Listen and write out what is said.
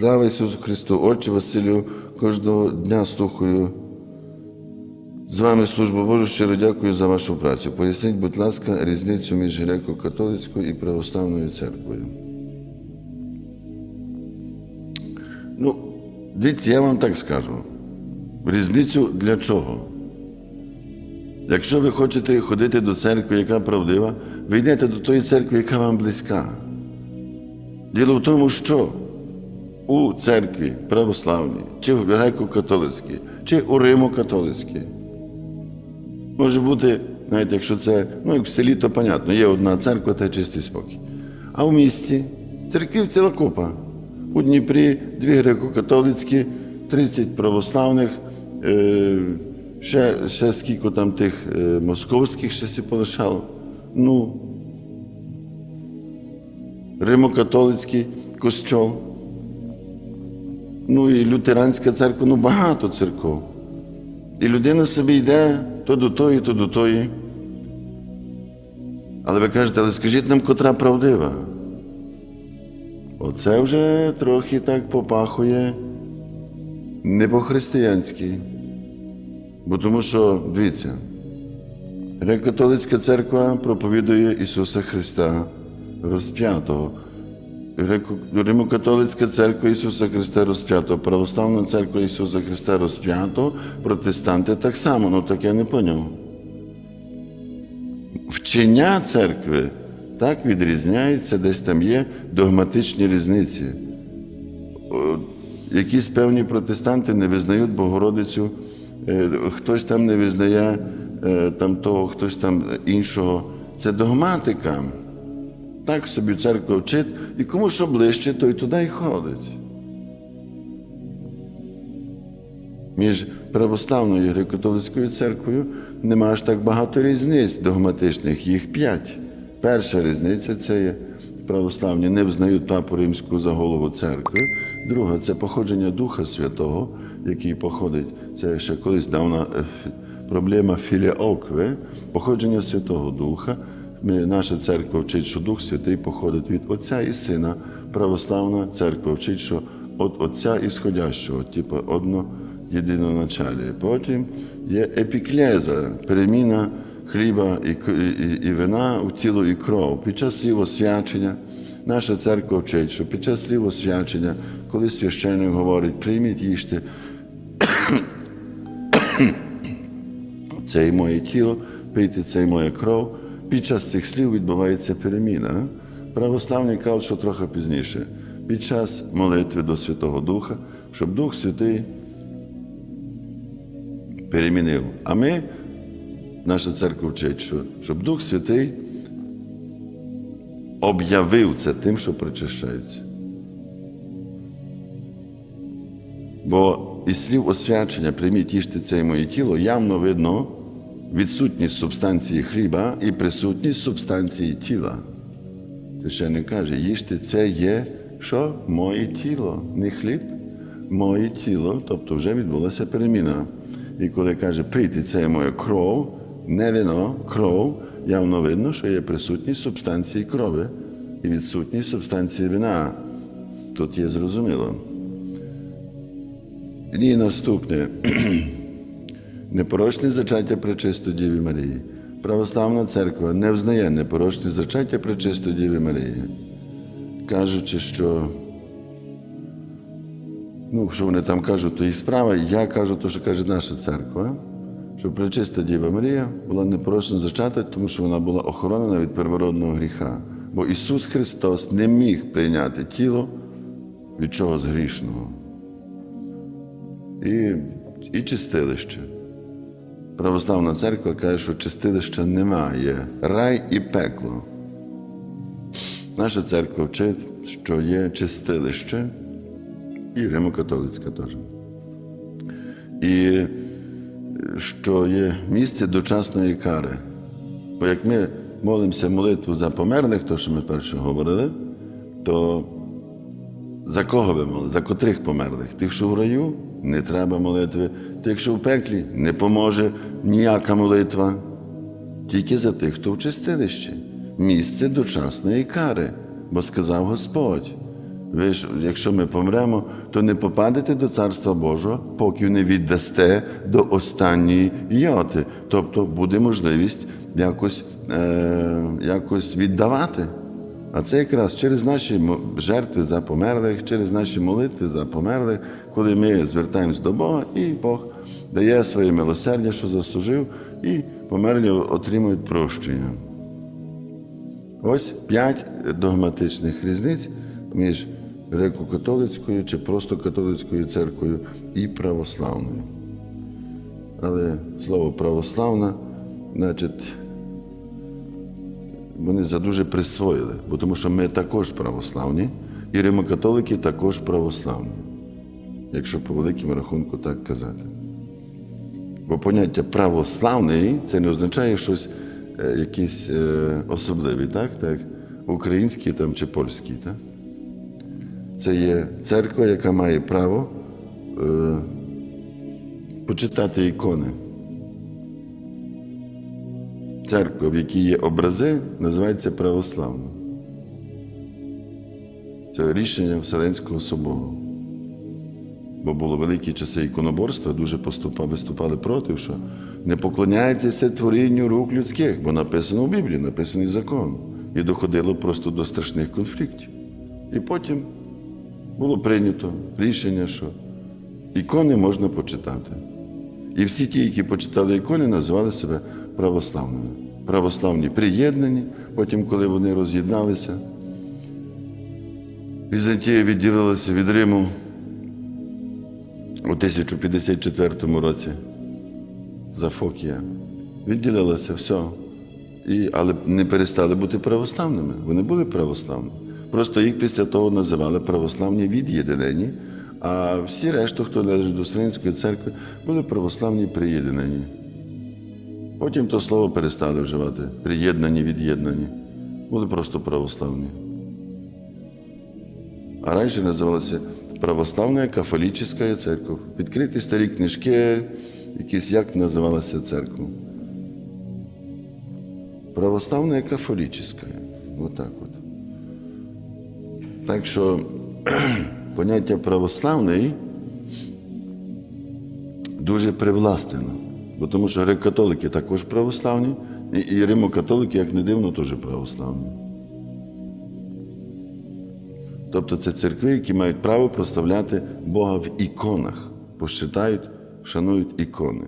Слава Ісусу Христу, Отче Василю, кожного дня слухаю. З вами службу Божу щиро дякую за вашу працю. Поясніть, будь ласка, різницю між греко-католицькою і православною церквою. Ну, дивіться, я вам так скажу. Різницю для чого? Якщо ви хочете ходити до церкви, яка правдива, ви йдете до тої церкви, яка вам близька. Діло в тому, що у церкві православній, чи в греко-католицькій, чи у Римо-католицькій. Може бути, знаєте, якщо це, ну як в селі, то понятно, є одна церква та чистий спокій. А в місті церквів ціла купа. У Дніпрі дві греко-католицькі, 30 православних, е, ще, ще скільки там тих е, московських ще сі полишало. Ну, Римо-католицький костьол. Ну і лютеранська церква, ну багато церков. І людина собі йде то до тої, то до тої. Але ви кажете, але скажіть нам, котра правдива. Оце вже трохи так попахує не по-християнськи. Бо тому що, дивіться, Греко-католицька церква проповідує Ісуса Христа розп'ятого. Римо-католицька церква Ісуса Христа розп'ятого, православна церква Ісуса Христа розп'ятого, протестанти так само, ну так я не поняв. Вчення церкви так відрізняється, десь там є догматичні різниці. Якісь певні протестанти не визнають Богородицю, е, хтось там не визнає е, там того, хтось там іншого. Це догматика. Так собі церква вчить, і кому що ближче, той туди й ходить. Між православною і греко-католицькою церквою нема аж так багато різниць догматичних, їх п'ять. Перша різниця це є православні не визнають папу римську за голову церкви. Друга це походження Духа Святого, який походить, це ще колись давна е, проблема філіокви, походження Святого Духа. Наша церква вчить, що Дух Святий походить від Отця і Сина. Православна церква вчить, що від Отця і сходящого, типу одно єдиноначалі. Потім є епіклеза, переміна хліба і, і, і вина у тіло і кров. Під час слів освячення наша церква вчить, що під час слів освячення, коли священник говорить, прийміть їжте, це моє тіло, пийте це моя кров. Під час цих слів відбувається переміна. Православні кажуть, що трохи пізніше, під час молитви до Святого Духа, щоб Дух Святий перемінив. А ми, наша церква вчить, що щоб Дух Святий об'явив це тим, що причащаються. Бо із слів освячення прийміть їжте це і моє тіло явно видно відсутність субстанції хліба і присутність субстанції тіла. Священник каже, їжте це є що? Моє тіло, не хліб, моє тіло, тобто вже відбулася переміна. І коли каже, пийте це є моя кров, не вино, кров, явно видно, що є присутність субстанції крови і відсутність субстанції вина. Тут є зрозуміло. І наступне. Непорочне зачаття Пречисто Діві Марії. Православна церква не взнає непорочне зачаття Пречисто Діві Марії, кажучи, що ну, що вони там кажуть, то їх справа. Я кажу, то, що каже наша церква, що Пречиста Діва Марія була непорочно зачата, тому що вона була охоронена від первородного гріха. Бо Ісус Христос не міг прийняти тіло від чогось грішного. І, і чистилище. Православна церква каже, що чистилища немає, рай і пекло. Наша церква вчить, що є чистилище, і Римо-католицька теж. І е, що є місце дочасної кари. Бо як ми молимося молитву за померлих, то що ми перше говорили, то за кого ви молите? За котрих померлих? Тих, що в раю, не треба молитви. Тих, що в пеклі, не поможе ніяка молитва. Тільки за тих, хто в чистилищі. Місце дочасної кари, бо сказав Господь. Ви ж, якщо ми помремо, то не попадете до Царства Божого, поки не віддасте до останньої йоти. Тобто буде можливість якось, е, якось віддавати. А це якраз через наші жертви за померлих, через наші молитви за померлих, коли ми звертаємось до Бога, і Бог дає своє милосердя, що заслужив, і померлі отримують прощення. Ось п'ять догматичних різниць між греко-католицькою чи просто католицькою церквою і православною. Але слово православна, значить, вони задуже присвоїли, бо тому що ми також православні, і римокатолики також православні, якщо по великому рахунку так казати. Бо поняття православний це не означає щось е, якесь е, особливе, так? так? Український там чи польський. Так? Це є церква, яка має право е, почитати ікони. Церква, в якій є образи, називається православна. Це рішення Вселенського собору. Бо було великі часи іконоборства, дуже поступа- виступали проти, що не поклоняйтеся творінню рук людських, бо написано в Біблії, написаний закон. І доходило просто до страшних конфліктів. І потім було прийнято рішення, що ікони можна почитати. І всі ті, які почитали ікони, називали себе православними. Православні приєднані, потім, коли вони роз'єдналися, Візантія відділилася від Риму у 1054 році. Зафокія. Відділилася все. І, але не перестали бути православними. Вони були православні. Просто їх після того називали православні від'єднані, а всі решту, хто належить до Вселенської церкви, були православні приєднані. Потім то слово перестали вживати. Приєднані, від'єднані. Були просто православні. А раніше називалася Православна кафолічна церква. Відкриті старі книжки, якісь як називалася церква. Православна кафолічна. Вот так от. Так що поняття православний дуже привластено. Бо тому що греко-католики також православні, і, римокатолики, як не дивно, теж православні. Тобто це церкви, які мають право прославляти Бога в іконах, бо шанують ікони.